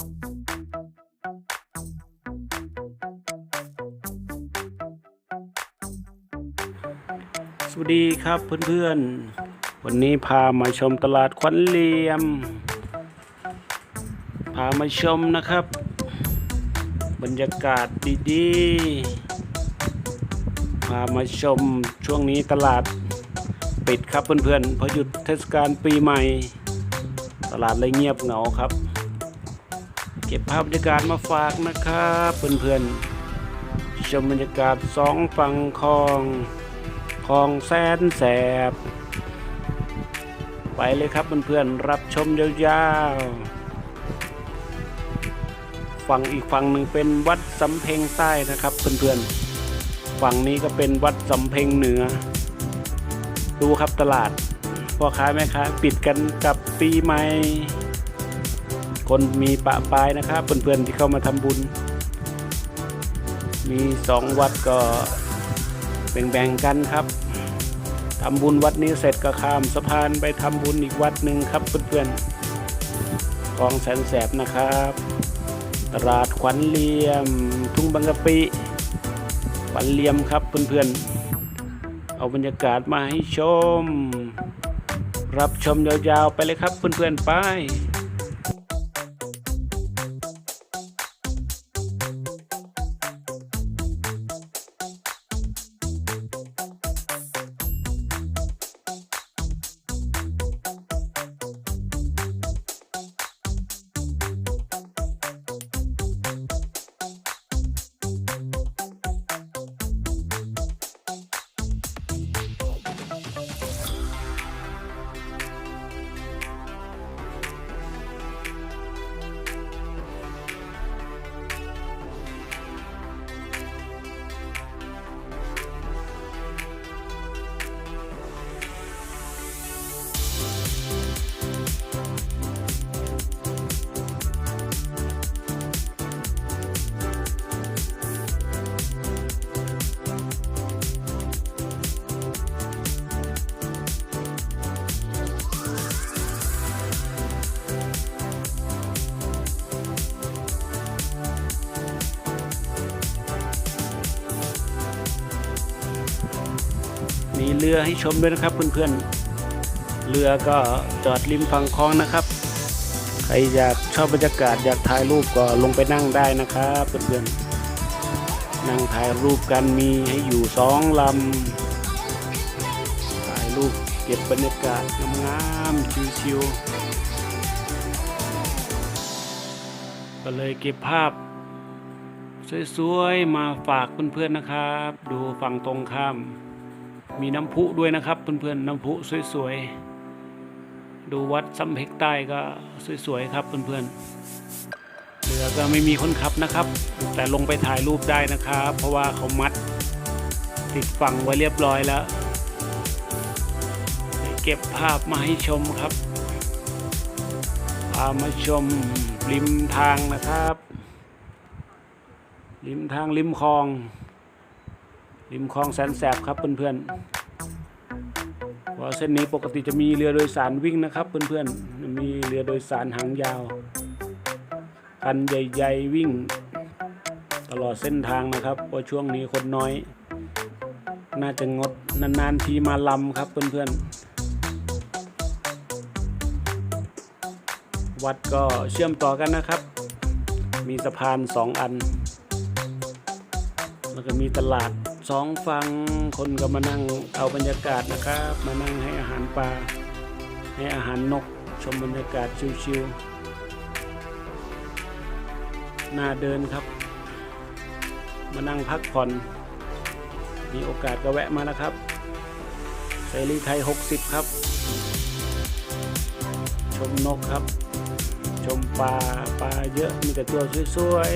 สวัสดีครับเพื่อนๆ วันนี้พามาชมตลาดควันเหลียม พามาชมนะครับ บรรยากาศดีๆ พามาชมช่วงนี้ตลาดปิดครับเพื่อนๆเพราะหยุดเทศกาลปีใหม่ ตลาดเลยเงียบเหงาครับ เก็บภาพบรรยากาศมาฝากนะครับเพื่อนๆชมบรรยากาศสองฝั่งคลองคลองแสนแสบ ไปเลยครับเพื่อนๆรับชมยาวๆฝั่งอีกฝั่งหนึ่งเป็นวัดสำเพ็งใต้นะครับเพื่อนๆฝั่งนี้ก็เป็นวัดสำเพ็งเหนือ ดูครับตลาดพ่อค้าแม่ค้าปิดกันกับปีใหม่ คนมีปะปายนะครับเพื่อนๆที่เข้ามาทำบุญ มีสองวัดก็แบ่งๆกันครับทำบุญวัดนี้เสร็จก็ข้ามสะพานไปทำบุญอีกวัดหนึ่งครับเพื่อนๆคลองแสนแสบนะครับ ตลาดขวัญเหลี่ยม ทุ่งบางกะปิขวัญเหลี่ยมครับเพื่อนๆ เอาบรรยากาศมาให้ชม รับชมยาวๆไปเลยครับเพื่อนๆไป เรือให้ชมด้วยนะครับเพื่อนๆ เรือก็จอดริมฝั่งคลองนะครับ ใครอยากชอบบรรยากาศอยากถ่ายรูปก็ลงไปนั่งได้นะครับเพื่อนๆ นั่งถ่ายรูปกันมีให้อยู่สองลำ ถ่ายรูปเก็บบรรยากาศงามๆชิวๆ ก็เลยเก็บภาพสวยๆ มาฝากเพื่อนๆนะครับ ดูฝั่งตรงข้าม มีน้ำพุด้วยนะครับเพื่อนๆน้ำพุสวยๆ ดูวัดสำเพ็งใต้ก็สวยๆครับเพื่อนๆเรือก็ไม่มีคนขับนะครับ แต่ลงไปถ่ายรูปได้นะครับ เพราะว่าเขามัดติดฝั่งไว้เรียบร้อยแล้วเก็บภาพมาให้ชมครับพามาชมริมทางนะครับ ริมทางริมคลอง ริมคลองแสนแสบครับเพื่อนๆเพราะเส้นนี้ปกติจะมีเรือโดยสารวิ่งนะครับ เพื่อนๆ มีเรือโดยสารหางยาวคันใหญ่ๆวิ่ง ตลอดเส้นทางนะครับเพราะช่วงนี้คนน้อย น่าจะงดนานๆทีมาลำครับเพื่อนๆ วัดก็เชื่อมต่อกันนะครับ มีสะพานสองอัน แล้วก็มีตลาด สองฝั่งคนก็มานั่งเอาบรรยากาศนะครับ มานั่งให้อาหารปลาให้อาหารนกชมบรรยากาศชิวๆน่าเดินครับ มานั่งพักผ่อน มีโอกาสก็แวะมานะครับเสรีไทย 60 ครับ ชมนกครับ ชมปลาปลาเยอะมีแต่ตัวสวย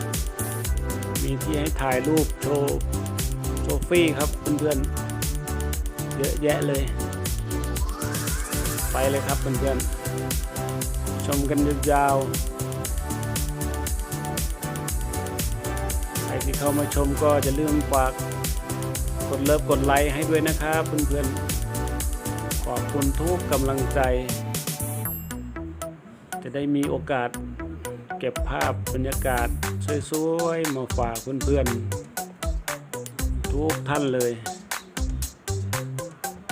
ๆมีที่ให้ถ่ายรูปโชว์ โชฟี่ครับเพื่อนๆเยอะแยะเลย ไปเลยครับเพื่อนๆชมกันยาวๆใครที่เข้ามาชมก็จะลืมฝากกดเลิฟกดไลค์ให้ด้วยนะครับเพื่อนๆขอบคุณทุกกำลังใจ จะได้มีโอกาสเก็บภาพบรรยากาศสวยๆมาฝากเพื่อนๆ ทุกท่านเลย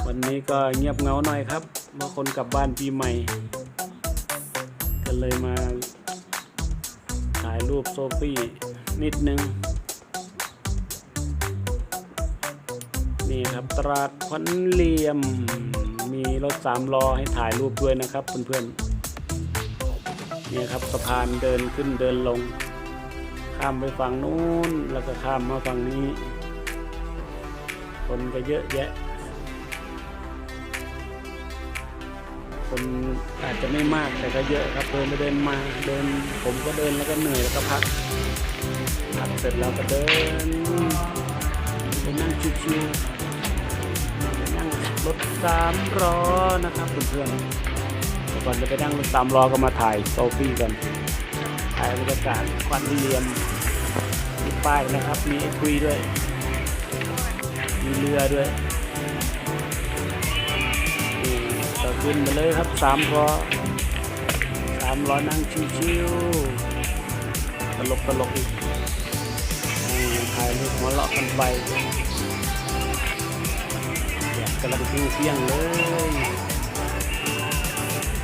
วันนี้ก็เงียบเงาหน่อยครับเมื่อคนกลับบ้านปีใหม่ก็เลยมาถ่ายรูปโซฟี่นิดนึง นี่ครับตราดควันเหลี่ยม มีรถสามล้อให้ถ่ายรูปด้วยนะครับเพื่อนๆนี่ครับสะพานเดินขึ้นเดินลง ข้ามไปฝั่งนู้นแล้วก็ข้ามมาฝั่งนี้ คนก็เยอะแยะ คนอาจจะไม่มากแต่ก็เยอะครับเดินไปเดินมาเดินผมก็เดินแล้วก็เหนื่อยแล้วก็พักพักเสร็จแล้วก็เดินไปนั่งชิวๆไปนั่งรถสามล้อนะครับเพื่อนๆแต่ก่อนจะไปนั่งรถสามล้อก็มาถ่ายโซฟี่กันถ่ายบรรยากาศควันเรียมมีป้ายนะครับ มีไอ้คุยด้วย มีเรือด้วยนี่ก็ขึ้นมาเลยครับสามล้อสามล้อนั่งชิวๆตลกตลกอีกนั่ถ่ายรูปหัวเราะกันไปอยากกำลังเที่ยงเลย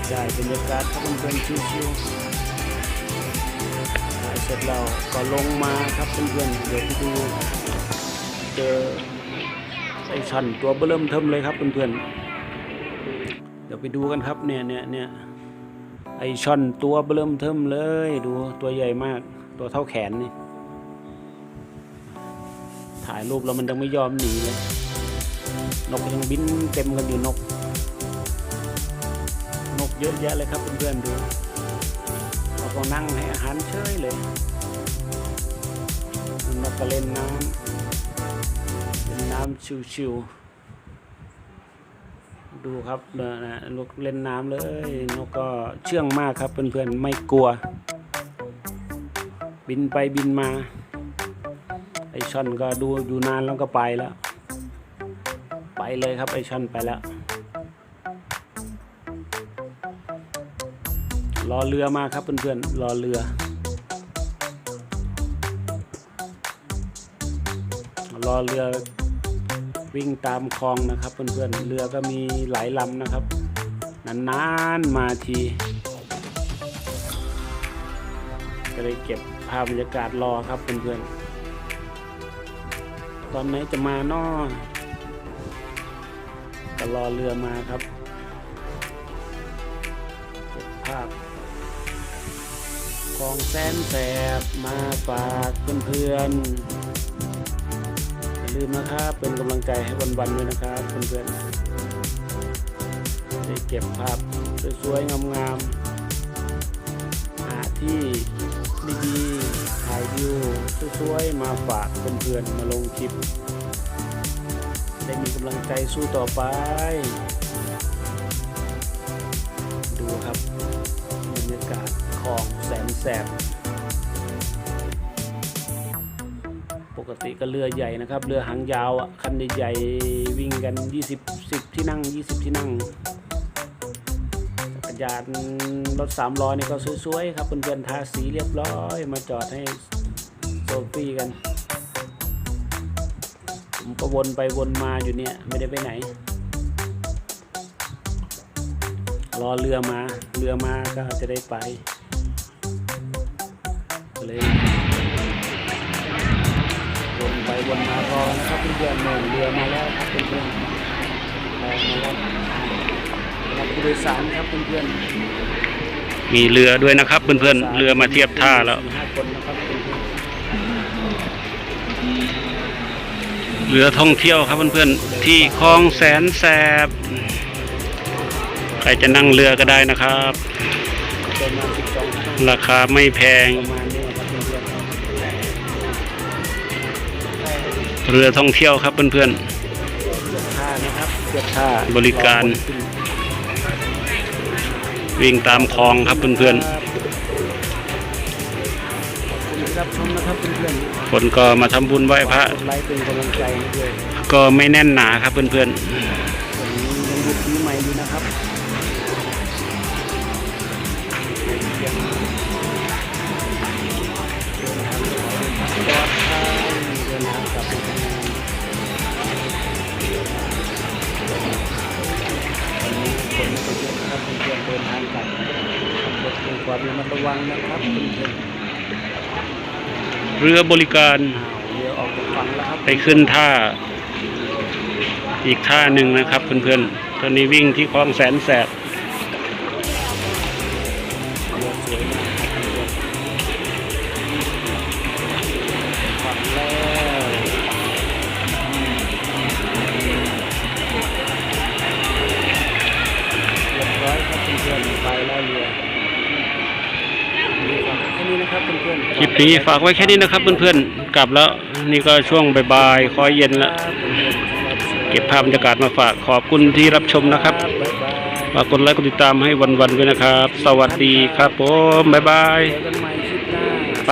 ได้บรรยากาศครับเพื่อนๆชิวๆเสร็จแล้วก็ลงมาครับเพื่อนๆเดี๋ยวไปดู ชันตัวเบิ่มเทิมเลยครับเพื่อนๆ เดี๋ยวไปดูกันครับเนี่ยเนี่ยเนี่ยไอช่อนตัวเบิ่มเทิมเลยดูตัวใหญ่มากตัวเท่าแขนนี่ถ่ายรูปแล้วมันยังไม่ยอมหนีเลยนกยังบินเต็มกันอยู่นก นกเยอะแยะเลยครับเพื่อนๆดูเราก็นั่งให้อาหารเฉยเลยนกก็เล่นน้ำ น้ำชิวๆ ดูครับเนยนะนกเล่นน้ำเลย นกก็เชื่องมากครับเพื่อนๆ ไม่กลัว บินไปบินมา ไอช่อนก็ดูอยู่นานแล้วก็ไปแล้ว ไปเลยครับไอช่อนไปแล้วรอเรือมาครับเพื่อนๆรอเรือรอเรือ วิ่งตามคลองนะครับเพื่อนๆเรือก็มีหลายลำนะครับ นานๆมาที ก็เลยเก็บภาพบรรยากาศรอครับเพื่อนๆตอนไหนจะมานอก็รอเรือมาครับเก็บภาพคลองแสนแสบมาฝากเพื่อนๆอย่า ลืมนะครับ เป็นกำลังใจให้วันๆด้วยนะครับเพื่อนๆได้เก็บภาพสวยๆงามๆหาที่ดีๆถ่ายวิวสวยๆมาฝากเพื่อนๆมาลงคลิป ได้มีกำลังใจสู้ต่อไป ดูครับบรรยากาศของแสนแสบ ปกติก็เรือใหญ่นะครับ เรือหางยาวอะคันใหญ่ๆวิ่งกัน 20 10 ที่นั่ง 20 ที่นั่งจักรยานรถ3ล้อนี่ก็สวยๆครับเพื่อนๆทาสีเรียบร้อยมาจอดให้โซฟี่กัน ผมก็วนไปวนมาอยู่เนี่ย ไม่ได้ไปไหน รอเรือมา เรือมาก็จะได้ไป เลย วนไปวนมารอนะครับเพื่อนๆหนึ่งเรือมาแล้วครับเพื่อนๆรอมาแล้วรับผู้โดยสารครับเพื่อนๆมีเรือด้วยนะครับเพื่อนๆเรือมาเทียบท่าแล้วห้าคนนะครับเพื่อนๆเรือท่องเที่ยวครับเพื่อนๆที่คลองแสนแสบใครจะนั่งเรือก็ได้นะครับ ราคาไม่แพง เรือท่องเที่ยวครับเพื่อนๆบริการ วิ่งตามคลองครับเพื่อนๆคนก็มาทำบุญไหว้พระก็ไม่แน่นหนาครับเพื่อนยั ระมัดระวังนะครับเพื่อนเรือบริการๆอ้าวเรือออกจากฝั่งแล้วครับไปขึ้นท่า อีกท่าหนึ่งนะครับเพื่อนๆตอนนี้วิ่งที่คลองแสนแสบ ลิปนี้ฝากไว้แค่นี้นะครับเพื่อนๆ กลับแล้วนี่ก็ช่วงบ่ายๆคอยเย็นแล้วเก็บภาพบรรยากาศมาฝากขอบคุณที่รับชมนะครับฝากกดไลค์กดติดตามให้วันๆด้วยนะครับ สวัสดีครับผมบ๊ายบายไป